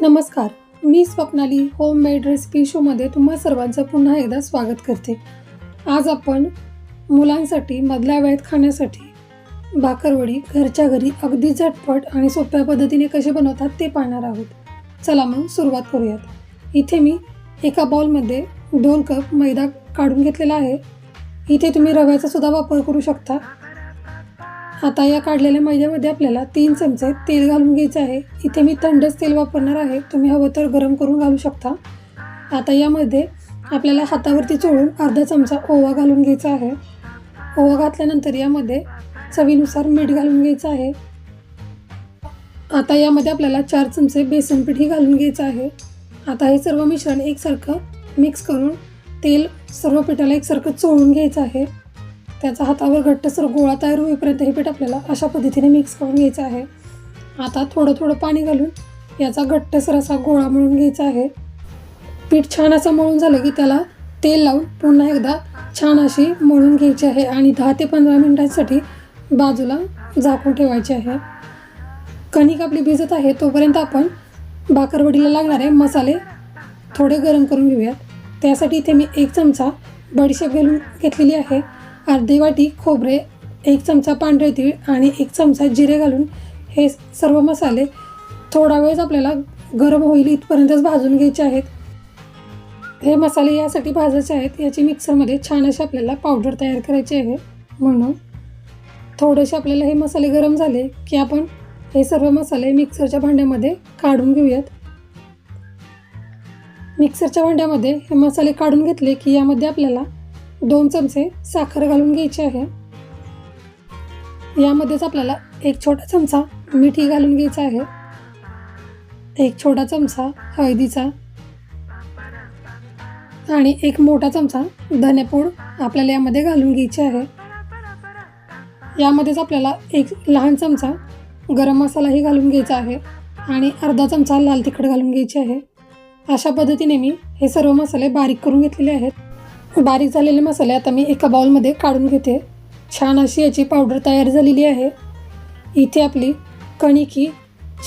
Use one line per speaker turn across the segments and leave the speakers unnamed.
नमस्कार. मी Swapnali home made recipe शोमध्ये तुम्हा सर्वांचं पुन्हा एकदा स्वागत करते. आज आपण मुलांसाठी मधल्या वेळेत खाण्यासाठी भाकरवडी घरच्या घरी अगदी झटपट आणि सोप्या पद्धतीने कसे बनवतात ते पाहणार आहोत. चला मग सुरुवात करूयात. इथे मी एका बाउलमध्ये दोन कप मैदा काढून घेतलेला आहे. इथे तुम्ही रव्याचा सुद्धा वापर करू शकता. आता या काढलेल्या मैद्यामध्ये आपल्याला तीन चमचे तेल घालून घ्यायचं आहे. इथे मी थंडच तेल वापरणार आहे. तुम्ही हवं तर गरम करून घालू शकता. आता यामध्ये आपल्याला हातावरती चोळून अर्धा चमचा ओवा घालून घ्यायचा आहे. ओवा घातल्यानंतर यामध्ये चवीनुसार मीठ घालून घ्यायचं आहे. आता यामध्ये आपल्याला चार चमचे बेसन पीठही घालून घ्यायचं आहे. आता हे सर्व मिश्रण एकसारखं मिक्स करून तेल सर्व पिठाला एकसारखं चोळून घ्यायचं आहे. त्याचा हातावर घट्टसर गोळा तयार होईपर्यंत हे पीठ आपल्याला अशा पद्धतीने मिक्स करून घ्यायचं आहे. आता थोडं थोडं पाणी घालून याचा घट्टसर असा गोळा मळून घ्यायचा आहे. पीठ छान असं मळून झालं की त्याला तेल लावून पुन्हा एकदा छान अशी मळून घ्यायची आहे आणि दहा ते पंधरा मिनिटांसाठी बाजूला झाकून ठेवायची आहे. कणिक आपली भिजत आहे तोपर्यंत आपण भाकरवडीला लागणारे मसाले थोडे गरम करून घेऊयात. त्यासाठी इथे मी एक चमचा बडीशेप घालून घेतलेली आहे. अर्धी वाटी खोबरे एक चमचा पांढरे तीळ आणि एक चमचा जिरे घालून हे सर्व मसाले थोडा वेळच आपल्याला गरम होईल इथपर्यंतच भाजून घ्यायचे आहेत. हे मसाले यासाठी भाजायचे आहेत. याची मिक्सरमध्ये छान अशी आपल्याला पावडर तयार करायची आहे. म्हणून थोडेसे आपल्याला हे मसाले गरम झाले की आपण हे सर्व मसाले मिक्सरच्या भांड्यामध्ये काढून घेऊयात. मिक्सरच्या भांड्यामध्ये हे मसाले काढून घेतले की यामध्ये आपल्याला दोन चमचे साखर घालून घ्यायची आहे. यामध्येच आपल्याला एक छोटा चमचा मिठी घालून घ्यायचा आहे. एक छोटा चमचा हळदीचा आणि एक मोठा चमचा धनेपूड आपल्याला यामध्ये घालून घ्यायची आहे. यामध्येच आपल्याला एक लहान चमचा गरम मसालाही घालून घ्यायचा आहे आणि अर्धा चमचा लाल तिखट घालून घ्यायचे आहे. अशा पद्धतीने मी हे सर्व मसाले बारीक करून घेतलेले आहेत. बारीक झालेले मसाले आता मी एका बाउलमध्ये काढून घेते. छान अशी याची पावडर तयार झालेली आहे. इथे आपली कणिक ही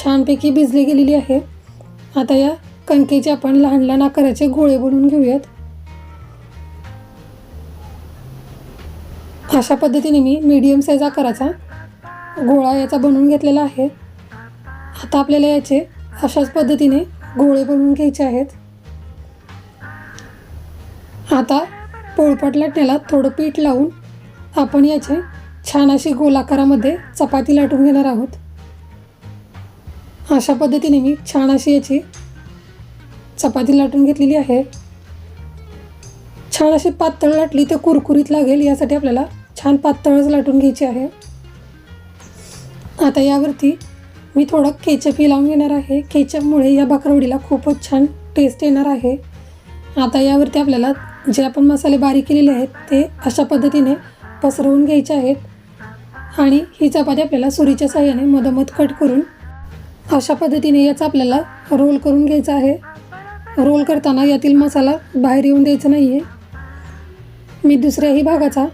छानपैकी भिजली गेलेली आहे. आता या कणकेचे आपण लहान लहान आकाराचे गोळे बनवून घेऊयात. अशा पद्धतीने मी मीडियम साईज आकाराचा गोळा याचा बनवून घेतलेला आहे. आता आपल्याला याचे अशाच पद्धतीने गोळे बनवून घ्यायचे आहेत. आता पोळपाट लाटण्याला थोडं पीठ लावून आपण याचे छान अशी गोलाकारामध्ये चपाती लाटून घेणार आहोत. अशा पद्धतीने मी छान अशी याची चपाती लाटून घेतलेली आहे. छान अशी पातळ लाटली तर कुरकुरीत लागेल यासाठी आपल्याला छान पातळच लाटून घ्यायची आहे. आता यावरती मी थोडं केचपही लावून घेणार आहे. केचपमुळे या भाकरवडीला खूपच छान टेस्ट येणार आहे. आता यावरती आपल्याला जे आपण मसाले बारीक केलेले आहेत ते अशा पद्धतीने पसरवून घ्यायचे आहेत. आणि ही चपाती आपल्याला सुरीच्या साह्याने मधोमध कट करून अशा पद्धतीने याचा आपल्याला रोल करून घ्यायचा आहे. रोल करताना यातील मसाला बाहेर येऊन द्यायचा नाही आहे मी दुसऱ्याही भागाचा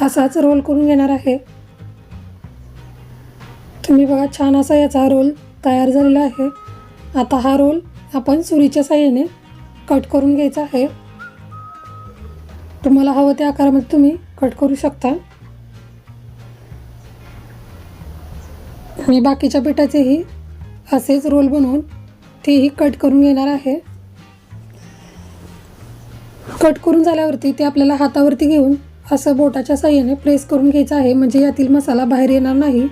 असाच रोल करून घेणार आहे. तुम्ही बघा छान असा याचा रोल तयार झालेला आहे. आता हा रोल आपण सुरीच्या साह्याने कट करून घ्यायचा आहे. तुम्हाला हवं त्या आकारामध्ये तुम्ही कट करू शकता. मी बाकीच्या पिठाचेही असेच रोल बनवून तेही कट करून घेणार आहे. कट करून झाल्यावरती ते आपल्याला हातावरती घेऊन असं बोटाच्या साह्याने प्रेस करून घ्यायचं आहे. म्हणजे यातील मसाला बाहेर येणार नाही.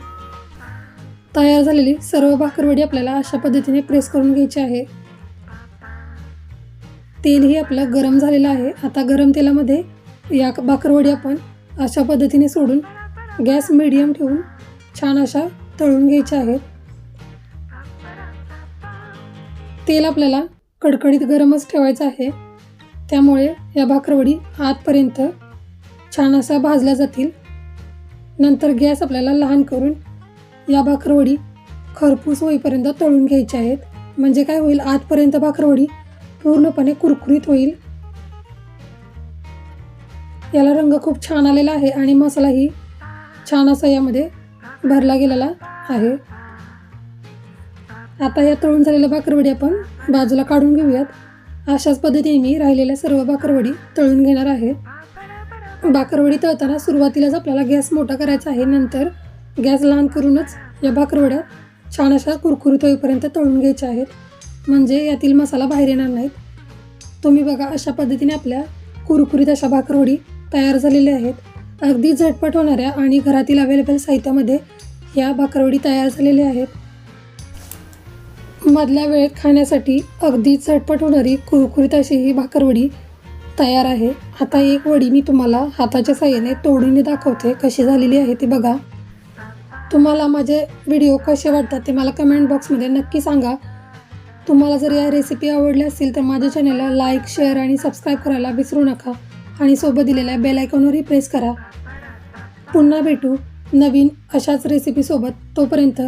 तयार झालेली सर्व भाकरवडी आपल्याला अशा पद्धतीने प्रेस करून घ्यायची आहे. तेलही आपलं गरम झालेलं आहे. आता गरम तेलामध्ये या भाकरवडी आपण अशा पद्धतीने सोडून गॅस मिडियम ठेवून छान अशा तळून घ्यायच्या आहेत. तेल आपल्याला कडकडीत गरमच ठेवायचं आहे. त्यामुळे या भाकरवडी आतपर्यंत छान असा भाजल्या जातील. नंतर गॅस आपल्याला लहान करून या भाकरवडी खरपूस होईपर्यंत तळून घ्यायच्या आहेत. म्हणजे काय होईल? आतपर्यंत भाकरवडी पूर्णपणे कुरकुरीत होईल. याला रंग खूप छान आलेला आहे आणि मसालाही छान असा यामध्ये भरला गेलेला आहे. आता या तळून झालेल्या भाकरवडी आपण बाजूला काढून घेऊयात. अशाच पद्धतीने मी राहिलेल्या सर्व भाकरवडी तळून घेणार आहे. भाकरवडी तळताना सुरुवातीलाच आपल्याला गॅस मोठा करायचा आहे. नंतर गॅस लहान करूनच या भाकरवड्या छान अशा कुरकुरीत होईपर्यंत तळून घ्यायच्या आहेत. म्हणजे यातील मसाला बाहेर येणार नाहीत. तुम्ही बघा अशा पद्धतीने आपल्या कुरकुरीत अशा भाकरवडी तयार झालेल्या आहेत. अगदी झटपट होणाऱ्या आणि घरातील अवेलेबल साहित्यामध्ये या भाकरवडी तयार झालेल्या आहेत. मधल्या वेळेत खाण्यासाठी अगदी झटपट होणारी कुरकुरीत अशी ही भाकरवडी तयार आहे. आता एक वडी मी तुम्हाला हाताच्या साह्याने तोडून दाखवते कशी झालेली आहे ती बघा. तुम्हाला माझे व्हिडिओ कसे वाटतात ते मला कमेंट बॉक्समध्ये नक्की सांगा. तुम्हाला जर या रेसिपी आवडल्या असतील तर माझ्या चॅनलला लाईक शेअर आणि सबस्क्राईब करायला विसरू नका. आणि सोबत दिलेल्या बेल आयकॉनवरही प्रेस करा. पुन्हा भेटू नवीन अशाच रेसिपीसोबत तोपर्यंत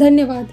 धन्यवाद.